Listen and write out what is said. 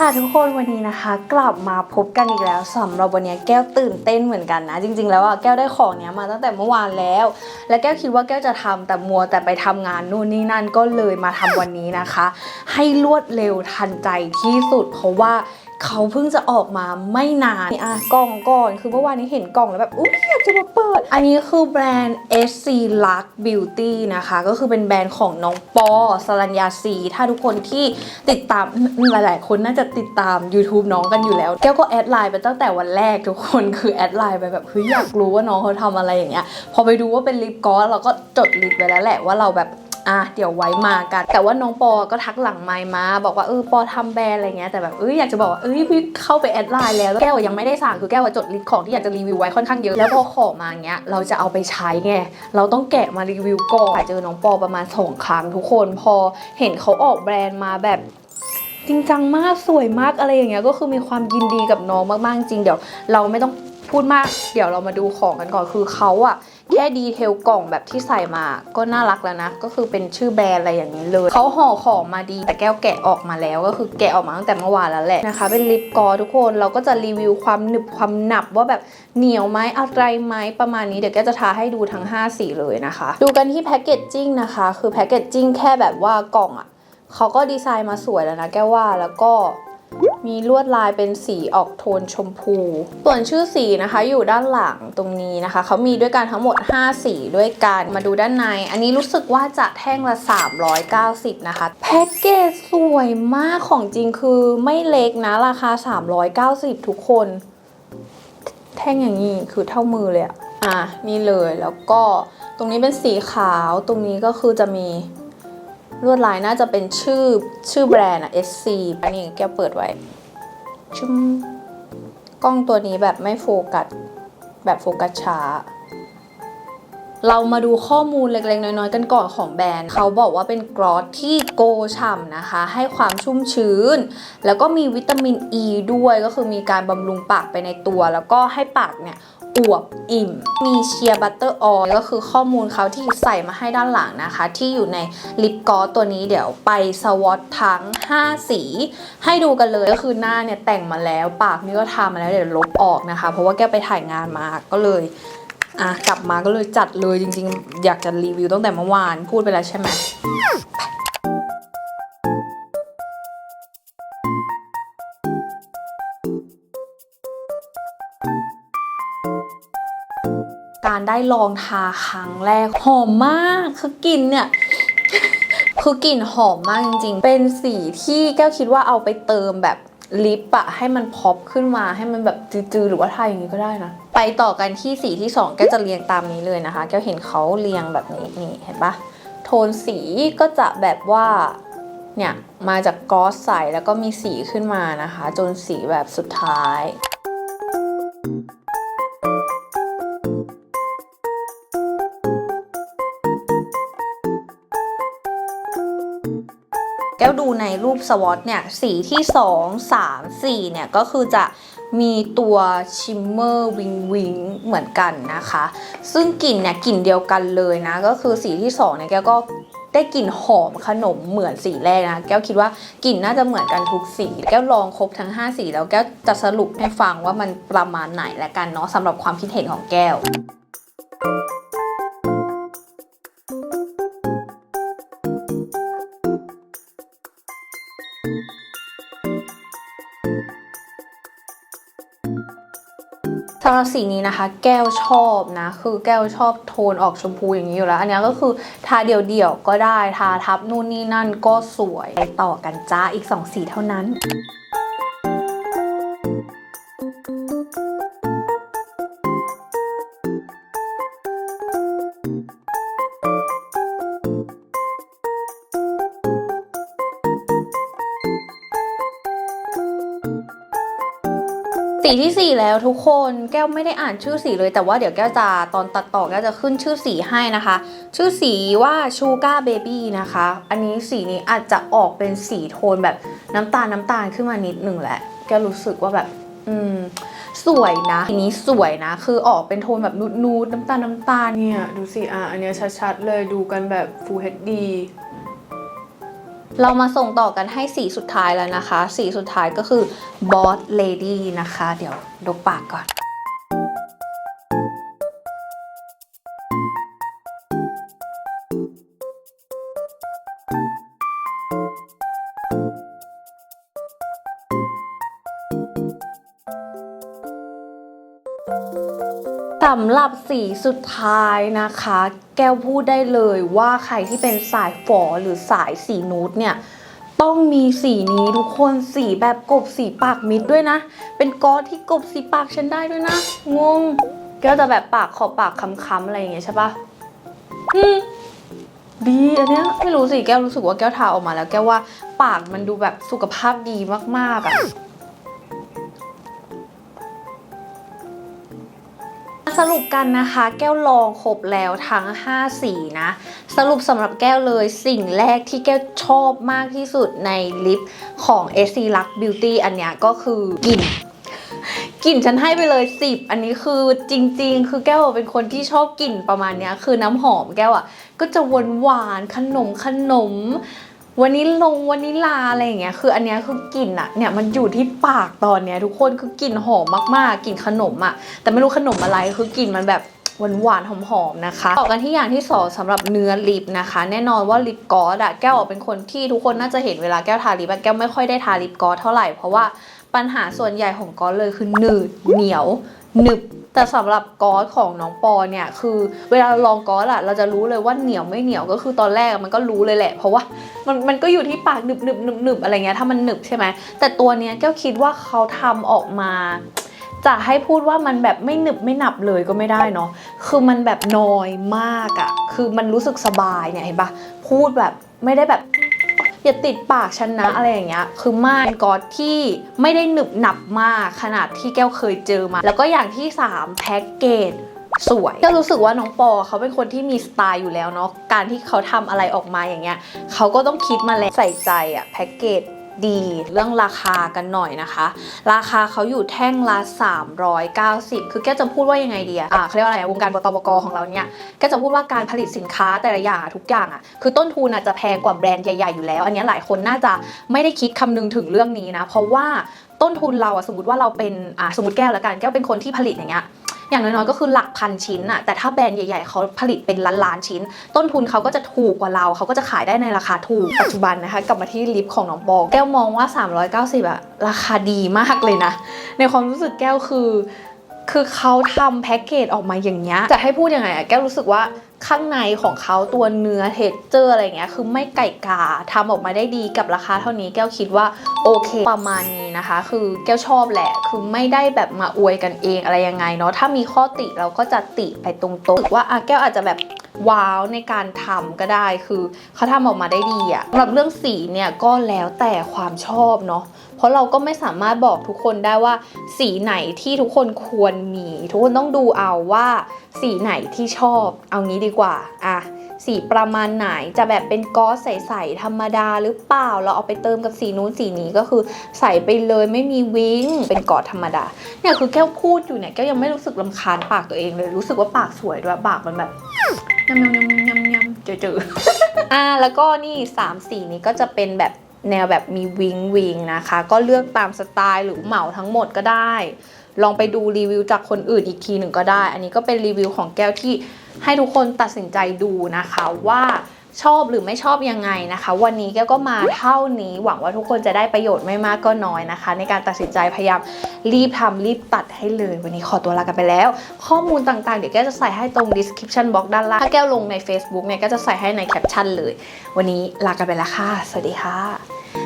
ค่ะทุกคนวันนี้นะคะ กลับมาพบกันอีกแล้วสำหรับวันนี้แก้วตื่นเต้นเหมือนกันนะ จริง ๆ แล้วอะแก้วได้ของเนี้ยมาตั้งแต่เมื่อวานแล้ว และแก้วคิดว่าแก้วจะทำแต่มัวแต่ไปทำงานนู่นนี่นั่นก็เลยมาทำวันนี้นะคะ ให้รวดเร็วทันใจที่สุดเพราะว่า เขาเพิ่งจะออกมาไม่นานอะกล่องก่อนคือเมื่อวานนี้เห็นกล่องแล้วแบบอุ๊ยอยากจะมาเปิด อันนี้คือแบรนด์ SC Luck Beauty นะคะ ก็คือเป็นแบรนด์ของน้องปอสรัญญาซีถ้าทุกคนที่ติดตามหลาย ๆ คนน่าจะติดตาม YouTube น้องกันอยู่แล้ว แก้วก็แอดไลน์ไปตั้งแต่วันแรกทุกคนคือแอดไลน์ไปแบบเฮ้ยอยากรู้ว่าน้องเขาทำอะไรอย่างเงี้ยพอไปดูว่าเป็นลิปกลอสเราก็จดลิปไว้แล้วแหละว่าเราแบบ อะเดี๋ยวไว้มากัน แต่ว่าน้องปอก็ทักหลังไมมา บอกว่าเออปอทำแบรนด์อะไรเงี้ยแต่แบบเอ้ยอยากจะบอกว่าเอ้ยพี่เข้าไปแอดไลน์แล้วแก้วยังไม่ได้สั่งคือแก้วจดลิสต์ของที่อยากจะรีวิวไว้ค่อนข้างเยอะแล้วพอของมาเงี้ยเราจะเอาไปใช้ไงเราต้องแกะมารีวิวก่อนเจอน้องปอประมาณสองครั้งทุกคนพอเห็นเขาออกแบรนด์มาแบบจริงจังมากสวยมากอะไรอย่างเงี้ยก็คือมีความยินดีกับน้องมากๆจริงเดี๋ยวเราไม่ต้องพูดมาก เดี๋ยวเรามาดูของกันก่อนคือเขาอะ แค่ดีเทลกล่องแบบที่ใส่มาก็น่ารักแล้วนะ ก็คือเป็นชื่อแบรนด์อะไรอย่างนี้เลยเขาห่อของมาดี แต่แก้วแกะออกมาแล้ว ก็คือแกะออกมาตั้งแต่เมื่อวานแล้วแหละนะคะ เป็นลิปกอทุกคนเราก็จะรีวิวความหนึบความหนับว่าแบบเหนียวไหมอะไรไหมประมาณนี้เดี๋ยวแกจะทาให้ดูทั้ง 5 สีเลยนะคะ ดูกันที่แพคเกจจิ้งนะคะ คือแพคเกจจิ้งแค่แบบว่ากล่องอะเขาก็ดีไซน์มาสวยแล้วนะแก้วว่าแล้วก็ มีลวดลายเป็นสีออกโทนชมพู ส่วนชื่อสีนะคะอยู่ด้านหลังตรงนี้นะคะ เขามีด้วยกันทั้งหมด 5 สีด้วยกัน มาดูด้านใน อันนี้รู้สึกว่าจะแท่งละ 390 นะคะ แพ็กเกจสวยมากของจริงคือไม่เล็กนะ ราคา 390 ทุกคน แท่งอย่างนี้คือเท่ามือเลยอะอะนี่เลยแล้วก็ตรงนี้เป็นสีขาวตรงนี้ก็คือจะมีลวดลายน่าจะเป็นชื่อชื่อแบรนด์อะ SC อันนี้แกเปิดไว้ ชุมกล้องตัวนี้แบบไม่โฟกัสแบบโฟกัสช้า เรามาดูข้อมูลเล็กๆ น้อยๆ กันก่อนของแบรนด์ เขาบอกว่าเป็นกรอสที่โกฉ่ำนะคะ ให้ความชุ่มชื้น แล้วก็มีวิตามินอ e ีด้วยก็คือมีการบำรุงปากไปในตัว แล้วก็ให้ปากเนี่ย อวบอิ่ม มีเชียร์บัตเตอร์ออยก็คือข้อมูลเขาที่ใส่มาให้ด้านหลังนะคะ ที่อยู่ในลิปกอสตัวนี้เดี๋ยวไปสวอตทั้ง 5 สี ให้ดูกันเลยก็คือหน้าเนี่ยแต่งมาแล้วปากนี่ก็ทามาแล้วเดี๋ยวลบออกนะคะ เพราะว่าแกไปถ่ายงานมาก็เลยอะกลับมาก็เลยจัดเลยจริง ๆ อยากจะรีวิวตั้งแต่เมื่อวานพูดไปแล้วใช่ไหม ได้ลองทาครั้งแรกหอมมากคือกลิ่นเนี่ยคือกลิ่นหอมมากจริงๆ เป็นสีที่แก้วคิดว่าเอาไปเติมแบบลิปอะให้มันพอปขึ้นมาให้มันแบบจืดๆหรือว่าทาอย่างนี้ก็ได้นะ ไปต่อกันที่สีที่สองแก้วจะเรียงตามนี้เลยนะคะ แก้วเห็นเขาเรียงแบบนี้นี่เห็นปะโทนสีก็จะแบบว่าเนี่ยมาจากกอสใสแล้วก็มีสีขึ้นมานะคะ จนสีแบบสุดท้าย ก้วดูในรูปสวอตเนี่ยสีที่ 2 3 4เนี่ยก็คือจะมีตัวชิมเมอร์วิงวิงเหมือนกันนะคะ ซึ่งกลิ่นเนี่ยกลิ่นเดียวกันเลยนะ ก็คือสีที่2เนี่ยแก้วก็ได้กลิ่นหอมขนมเหมือนสีแรกนะ แก้วคิดว่ากลิ่นน่าจะเหมือนกันทุกสี แก้วลองครบทั้ง 5 สีแล้วแก้วจะสรุปให้ฟังว่ามันประมาณไหนและกันเนาะสำหรับความคิดเห็นของแก้ว สำหรับสีนี้นะคะ แก้วชอบนะ คือแก้วชอบโทนออกชมพูอย่างนี้อยู่แล้ว อันนี้ก็คือทาเดี่ยวๆก็ได้ ทาทับนู่นนี่นั่นก็สวยไปต่อกันจ้าอีก 2 สีเท่านั้น สีที่ 4 แล้วทุกคนแก้วไม่ได้อ่านชื่อสีเลยแต่ว่าเดี๋ยวแก้วจะตอนตัดต่อแก้วจะขึ้นชื่อสีให้นะคะ ชื่อสีว่าชูการ์เบบี้นะคะ อันนี้สีนี้อาจจะออกเป็นสีโทนแบบน้ำตาลน้ำตาลขึ้นมานิดหนึ่งแหละ แก้วรู้สึกว่าแบบ อืม สวยนะสีนี้สวยนะ คือออกเป็นโทนแบบนูดๆน้ำตาลน้ำตาลเนี่ย ดูสิอะอันเนี้ยชัดๆเลยดูกันแบบ Full HD เรามาส่งต่อกันให้สีสุดท้ายแล้วนะคะ สีสุดท้ายก็คือ Boss Lady นะคะ เดี๋ยวดกปากก่อน สำหรับสีสุดท้ายนะคะ แก้วพูดได้เลยว่าใครที่เป็นสายฝอหรือสายสีนูดเนี่ยต้องมีสีนี้ทุกคนสีแบบกบสีปากมิดด้วยนะ เป็นกอที่กบสีปากฉันได้ด้วยนะ งง แก้วจะแบบปากขอบปากค้ำๆอะไรอย่างเงี้ยใช่ปะอืมดีอันเนี้ยไม่รู้สิแก้วรู้สึกว่าแก้วทาออกมาแล้วแก้วว่าปากมันดูแบบสุขภาพดีมากๆอะ สรุปกันนะคะ แก้วลองครบแล้วทั้ง 5 สีนะ สรุปสำหรับแก้วเลยสิ่งแรกที่แก้วชอบมากที่สุดในลิปของ SC Lux Beauty อันเนี้ยก็คือกลิ่นกลิ่นฉันให้ไปเลย 10 อันนี้คือจริง ๆ คือแก้วเป็นคนที่ชอบกลิ่นประมาณนี้คือน้ำหอมแก้วอะ่ะก็จะหวานหวานขนมขนม วานิลลงวานิลาอะไรอย่างเงี้ยคืออันเนี้ยคือกลิ่นอะเนี่ยมันอยู่ที่ปากตอนเนี้ยทุกคนคือกลิ่นหอมมากๆกลิ่นขนมอะแต่ไม่รู้ขนมอะไรคือกลิ่นมันแบบหวานหวานหอมๆนะคะ ต่อกันที่อย่างที่สองสำหรับเนื้อลิปนะคะ แน่นอนว่าลิปกอสอะแก้วอะเป็นคนที่ทุกคนน่าจะเห็นเวลาแก้วทาลิปอะแก้วไม่ค่อยได้ทาลิปกอสเท่าไหร่เพราะว่าปัญหาส่วนใหญ่ของกอสเลยคือหนืดเหนียว หนึบแต่สำหรับกอสของน้องปอเนี่ยคือเวลาลองกอสอะเราจะรู้เลยว่าเหนียวไม่เหนียวก็คือตอนแรกมันก็รู้เลยแหละ เพราะว่ามันมันก็อยู่ที่ปากหนึบหนึบหนึบหนึบอะไรเงี้ยถ้ามันหนึบใช่ไหมแต่ตัวเนี้ยแก้วคิดว่าเขาทำออกมา จะให้พูดว่ามันแบบไม่หนึบไม่หนับเลยก็ไม่ได้เนาะคือมันแบบน้อยมากอะคือมันรู้สึกสบายเนี่ยเห็นปะพูดแบบไม่ได้แบบ อย่าติดปากฉันนะอะไรอย่างเงี้ยคือไมาเป็นกอดที่ไม่ได้หนึบหนับมากขนาดที่แก้วเคยเจอมา แล้วก็อย่างที่ 3 แพ็กเกจสวยก็รู้สึกว่าน้องปอเขาเป็นคนที่มีสไตล์อยู่แล้วเนาะการที่เขาทำอะไรออกมาอย่างเงี้ยเขาก็ต้องคิดมาแล้วใส่ใจอะแพ็กเกจ ดีเรื่องราคากันหน่อยนะคะ ราคาเขาอยู่แท่งละ 390 คือแกจะพูดว่ายังไงดีอะอ่าเขาเรียกว่าอะไรวงการบตบกของเราเนี่ยแกจะพูดว่าการผลิตสินค้าแต่ละอย่างอะทุกอย่างอะคือต้นทุนอะจะแพงกว่าแบรนด์ใหญ่ๆอยู่แล้ว อันนี้หลายคนน่าจะไม่ได้คิดคำนึงถึงเรื่องนี้นะ เพราะว่าต้นทุนเราอะสมมติว่าเราเป็นอ่าสมมติแก้วละกันแก้วเป็นคนที่ผลิตอย่างเงี้ย อย่างน้อยๆก็คือหลักพันชิ้นอะแต่ถ้าแบรนด์ใหญ่ๆเขาผลิตเป็นล้านๆชิ้น ต้นทุนเขาก็จะถูกกว่าเราเขาก็จะขายได้ในราคาถูกปัจจุบันนะคะกลับมาที่ลิปของน้องบอกแก้วมองว่า 390อะราคาดีมากเลยนะ ในความรู้สึกแก้วคือ คือเขาทำแพ็กเกจออกมาอย่างเงี้ยจะให้พูดยังไงอะแก้วรู้สึกว่า ข้างในของเขาตัวเนื้อเทคเจอร์อะไรเงี้ยคือไม่ไก่กาทำออกมาได้ดีกับราคาเท่านี้แก้วคิดว่าโอเคประมาณนี้นะคะ คือแก้วชอบแหละ คือไม่ได้แบบมาอวยกันเองอะไรยังไงเนาะถ้ามีข้อติเราก็จะติไปตรงๆว่าอะแก้วอาจจะแบบ ว้าวในการทำก็ได้คือเขาทำออกมาได้ดีอะสำหรับเรื่องสีเนี่ยก็แล้วแต่ความชอบเนาะเพราะเราก็ไม่สามารถบอกทุกคนได้ว่า สีไหนที่ทุกคนควรมี ทุกคนต้องดูเอาว่า สีไหนที่ชอบ เอางี้ดีกว่าอะสีประมาณไหนจะแบบเป็นกอซใสๆธรรมดาหรือเปล่า เราเอาไปเติมกับสีนู้นสีนี้ก็คือใส่ไปเลยไม่มีวิงเป็นกอธรรมดาเนี่ยคือแก้วพูดอยู่เนี่ยแก้วยังไม่รู้สึกลำคาญปากตัวเองเลยรู้สึกว่าปากสวยด้วยปากมันแบบ ยำยำยำยำยำจืดจออ่าแล้วก็นี่สามสีนี้ก็จะเป็นแบบแนวแบบมีวิงวิงนะคะ ก็เลือกตามสไตล์หรือเหมาทั้งหมดก็ได้ ลองไปดูรีวิวจากคนอื่นอีกทีหนึ่งก็ได้ อันนี้ก็เป็นรีวิวของแก้วที่ให้ทุกคนตัดสินใจดูนะคะว่า ชอบหรือไม่ชอบยังไงนะคะ วันนี้แก้วก็มาเท่านี้หวังว่าทุกคนจะได้ประโยชน์ไม่มากก็น้อยนะคะ ในการตัดสินใจพยายามรีบทำรีบตัดให้เลย วันนี้ขอตัวลากันไปแล้ว ข้อมูลต่างๆ เดี๋ยวแก้วจะใส่ให้ตรง description box ด้านล่างถ้าแก้วลงใน Facebook เนี่ยก็จะใส่ให้ในแคปชั่นเลย วันนี้ลากันไปแล้วค่ะ สวัสดีค่ะ